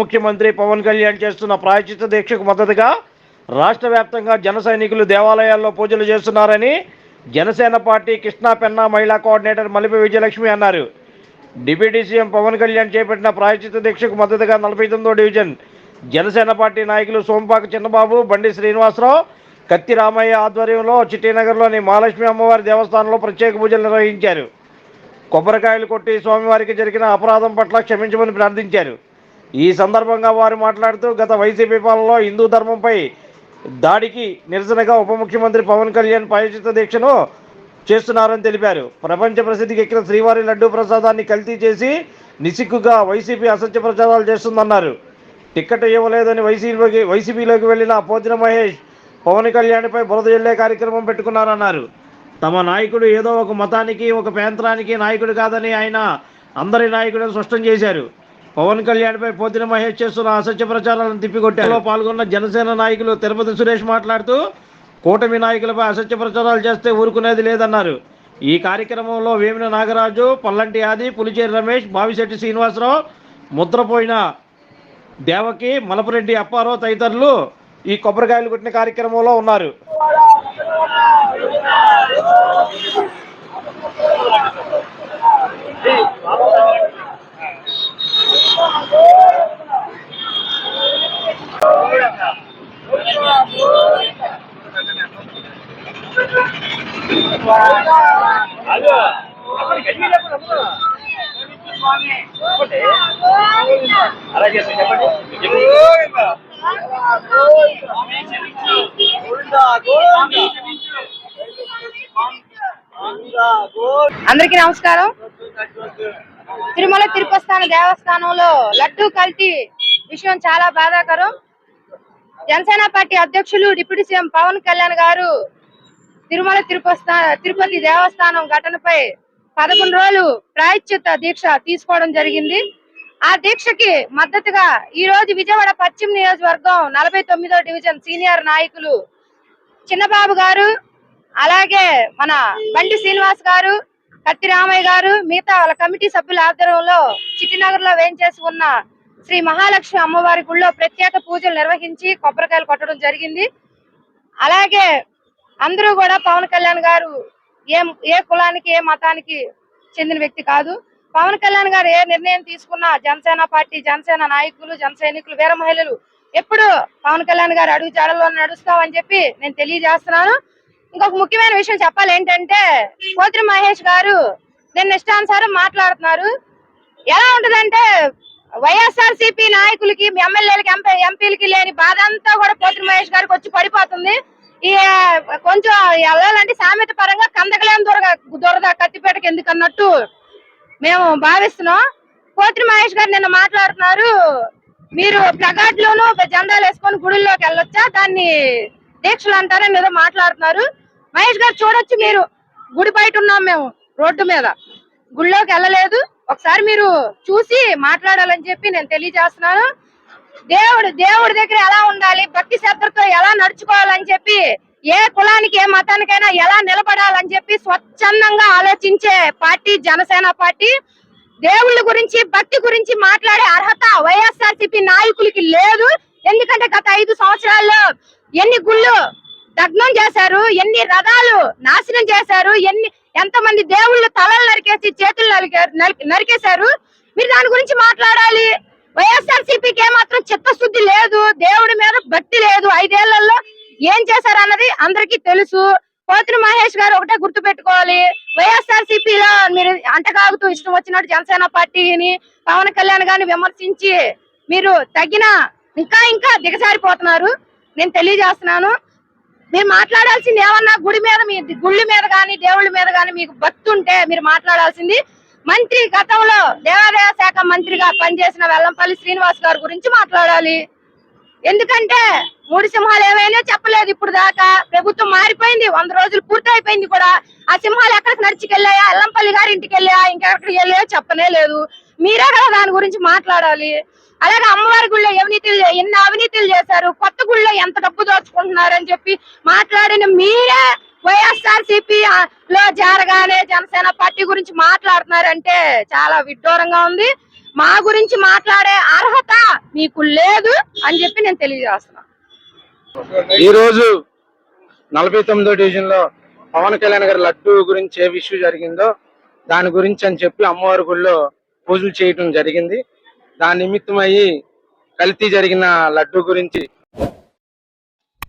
ముఖ్యమంత్రి పవన్ కళ్యాణ్ చేస్తున్న ప్రాయచిత దీక్షకు మద్దతుగా రాష్ట్ర వ్యాప్తంగా జన సైనికులు దేవాలయాల్లో పూజలు చేస్తున్నారని జనసేన పార్టీ కృష్ణా పెన్నా మహిళా కోఆర్డినేటర్ మలిపి విజయలక్ష్మి అన్నారు. డిప్యూటీ సీఎం పవన్ కళ్యాణ్ చేపట్టిన ప్రాయచిత దీక్షకు మద్దతుగా నలభై తొమ్మిదో డివిజన్ జనసేన పార్టీ నాయకులు సోంపాక చిన్నబాబు బండి శ్రీనివాసరావు కత్తి రామయ్య ఆధ్వర్యంలో చిట్టినగర్లోని మహాలక్ష్మి అమ్మవారి దేవస్థానంలో ప్రత్యేక పూజలు నిర్వహించారు. కొబ్బరికాయలు కొట్టి స్వామివారికి జరిగిన అపరాధం పట్ల క్షమించమని ప్రార్థించారు. ఈ సందర్భంగా వారు మాట్లాడుతూ గత వైసీపీ పాలనలో హిందూ ధర్మంపై దాడికి నిరసనగా ఉప ముఖ్యమంత్రి పవన్ కళ్యాణ్ ప్రాయచిత దీక్షను చేస్తున్నారని తెలిపారు. ప్రపంచ ప్రసిద్ధికి ఎక్కిన శ్రీవారి లడ్డూ ప్రసాదాన్ని కల్తీ చేసి నిసిగ్గుగా వైసీపీ అసత్య ప్రచారాలు చేస్తుందన్నారు. టిక్కెట్ ఇవ్వలేదని వైసీపీలోకి వైసీపీలోకి వెళ్ళిన పోతిన మహేష్ పవన్ కళ్యాణ్పై బురద జల్లే కార్యక్రమం పెట్టుకున్నారన్నారు. తమ నాయకుడు ఏదో ఒక మతానికి ఒక ప్రాంతానికి నాయకుడు కాదని ఆయన అందరి నాయకుడని స్పష్టం చేశారు. పవన్ కళ్యాణ్పై పోతిన మహేష్ చేస్తున్న అసత్య ప్రచారాలను తిప్పికొట్టారు పాల్గొన్న జనసేన నాయకులు తిరుపతి సురేష్ మాట్లాడుతూ కూటమి నాయకులపై అసత్య ప్రచారాలు చేస్తే ఊరుకునేది లేదన్నారు. ఈ కార్యక్రమంలో వేమిన నాగరాజు పల్లంటి ఆది పులిచేరి రమేష్ బావిశెట్టి శ్రీనివాసరావు ముద్రపోయిన దేవకి మలపరెడ్డి అప్పారావు తదితరులు ఈ కొబ్బరికాయలు కొట్టిన కార్యక్రమంలో ఉన్నారు. అందరికీ నమస్కారం. తిరుమల తిరుపస్థాన దేవస్థానంలో లడ్డూ కల్తీ విషయం చాలా బాధాకరం. జనసేన పార్టీ అధ్యక్షులు డిప్యూటీ సీఎం పవన్ కళ్యాణ్ గారు తిరుమల తిరుపతి తిరుపతి దేవస్థానం ఘటనపై పదకొండు రోజులు ప్రాయశ్చిత్త దీక్ష తీసుకోవడం జరిగింది. ఆ దీక్షకి మద్దతుగా ఈ రోజు విజయవాడ పశ్చిమ నియోజకవర్గం నలభై తొమ్మిదో డివిజన్ సీనియర్ నాయకులు చిన్నబాబు గారు అలాగే మన బండి శ్రీనివాస్ గారు కత్తి రామయ్య గారు మిగతా వాళ్ళ కమిటీ సభ్యుల ఆధ్వర్యంలో చిట్టినగర్లో వేయించేసి ఉన్న శ్రీ మహాలక్ష్మి అమ్మవారి గుళ్ళో ప్రత్యేక పూజలు నిర్వహించి కొబ్బరికాయలు కొట్టడం జరిగింది. అలాగే అందరూ కూడా పవన్ కళ్యాణ్ గారు ఏ ఏ కులానికి ఏ మతానికి చెందిన వ్యక్తి కాదు. పవన్ కళ్యాణ్ గారు ఏ నిర్ణయం తీసుకున్నా జనసేన పార్టీ జనసేన నాయకులు జన సైనికులు వీర మహిళలు ఎప్పుడు పవన్ కళ్యాణ్ గారు అడుగు జాడలో నడుస్తామని చెప్పి నేను తెలియజేస్తున్నాను. ఇంకొక ముఖ్యమైన విషయం చెప్పాలి ఏంటంటే కోత్రి మహేష్ గారు నిన్న ఇష్టానుసారం మాట్లాడుతున్నారు. ఎలా ఉంటదంటే వైఎస్ఆర్ సిపి నాయకులకి ఎమ్మెల్యేలకి ఎంపీలకి లేని బాధ అంతా కూడా పోత్రి మహేష్ గారికి వచ్చి పడిపోతుంది. ఈ కొంచెం వెళ్ళాలంటే సామెత పరంగా కందకలేని దొరద దొరద కత్తిపేటకి ఎందుకు అన్నట్టు మేము భావిస్తున్నాం. కోత్రి మహేష్ గారు నిన్న మాట్లాడుతున్నారు. మీరు ప్లగార్డ్లోనూ జెండాలు వేసుకొని గుడిలోకి వెళ్ళొచ్చా? దాన్ని దీక్షలు అంటారని ఏదో మాట్లాడుతున్నారు. మహేష్ గారు చూడొచ్చు మీరు. గుడి బయట ఉన్నాం మేము రోడ్డు మీద. గుడిలోకి వెళ్ళలేదు. ఒకసారి మీరు చూసి మాట్లాడాలని చెప్పి నేను తెలియజేస్తున్నాను. దేవుడు దేవుడి దగ్గర ఎలా ఉండాలి? భక్తి శ్రద్ధతో ఎలా నడుచుకోవాలని చెప్పి ఏ కులానికి ఏ మతానికైనా ఎలా నిలబడాలని చెప్పి స్వచ్ఛందంగా ఆలోచించే పార్టీ జనసేన పార్టీ. దేవుళ్ళ గురించి భక్తి గురించి మాట్లాడే అర్హత వైఎస్ఆర్సీపీ నాయకులకి లేదు. ఎందుకంటే గత ఐదు సంవత్సరాల్లో ఎన్ని గుళ్ళు దగ్నం చేశారు ఎన్ని రథాలు నాశనం చేశారు ఎన్ని ఎంతమంది దేవుళ్ళు తలలు నరికేసి చేతులు నరికి- నరికేశారు. మీరు దాని గురించి మాట్లాడాలి. వైఎస్ఆర్ సిపికి ఏమాత్రం చిత్తశుద్ధి లేదు దేవుడి మీద భక్తి లేదు. ఐదేళ్ళలో ఏం చేశారు అన్నది అందరికీ తెలుసు. పోతుని మహేష్ గారు ఒకటే గుర్తు పెట్టుకోవాలి వైఎస్ఆర్ సిపిలో మీరు అంటకాగుతూ ఇష్టం వచ్చినట్టు జనసేన పార్టీని పవన్ కళ్యాణ్ గారిని విమర్శించి మీరు తగిన ఇంకా ఇంకా దిగజారిపోతున్నారు. నేను తెలియజేస్తున్నాను. మీరు మాట్లాడాల్సింది ఏమన్నా గుడి మీద మీ గుళ్ళ మీద కానీ దేవుళ్ళ మీద కానీ మీకు భక్తుంటే ఉంటే మీరు మాట్లాడాల్సింది మంత్రి గతంలో దేవాదాయ శాఖ మంత్రిగా పనిచేసిన వెల్లంపల్లి శ్రీనివాస్ గారి గురించి మాట్లాడాలి. ఎందుకంటే మూడు సింహాలు ఏమైనా చెప్పలేదు ఇప్పుడు దాకా. ప్రభుత్వం మారిపోయింది. వంద రోజులు పూర్తి అయిపోయింది కూడా. ఆ సింహాలు ఎక్కడికి నడిచికెళ్ళాయా? ఎల్లంపల్లి గారి ఇంటికి వెళ్ళాయా? ఇంకెక్కడికి వెళ్ళాయో చెప్పనే లేదు. మీరే కదా దాని గురించి మాట్లాడాలి. అలాగే అమ్మవారి గుళ్ళో అవినీతులు ఎన్ని అవినీతులు చేశారు. కొత్త గుళ్ళో ఎంత డబ్బు దోచుకుంటున్నారని చెప్పి మాట్లాడిన మీరే వైఎస్ఆర్ సిపి లో చేరగానే జనసేన పార్టీ గురించి మాట్లాడుతున్నారంటే చాలా విడ్డూరంగా ఉంది. మా గురించి మాట్లాడే అర్హత మీకు లేదు అని చెప్పి నేను తెలియజేస్తున్నా. ఈ రోజు నలభై తొమ్మిదో డివిజన్లో పవన్ కళ్యాణ్ గారి లడ్డు గురించి ఏ ఇష్యూ జరిగిందో దాని గురించి అని చెప్పి అమ్మవారి గుడిలో పూజలు చేయటం జరిగింది. దాని నిమిత్తం అయ్యి కల్తీ జరిగిన లడ్డు గురించి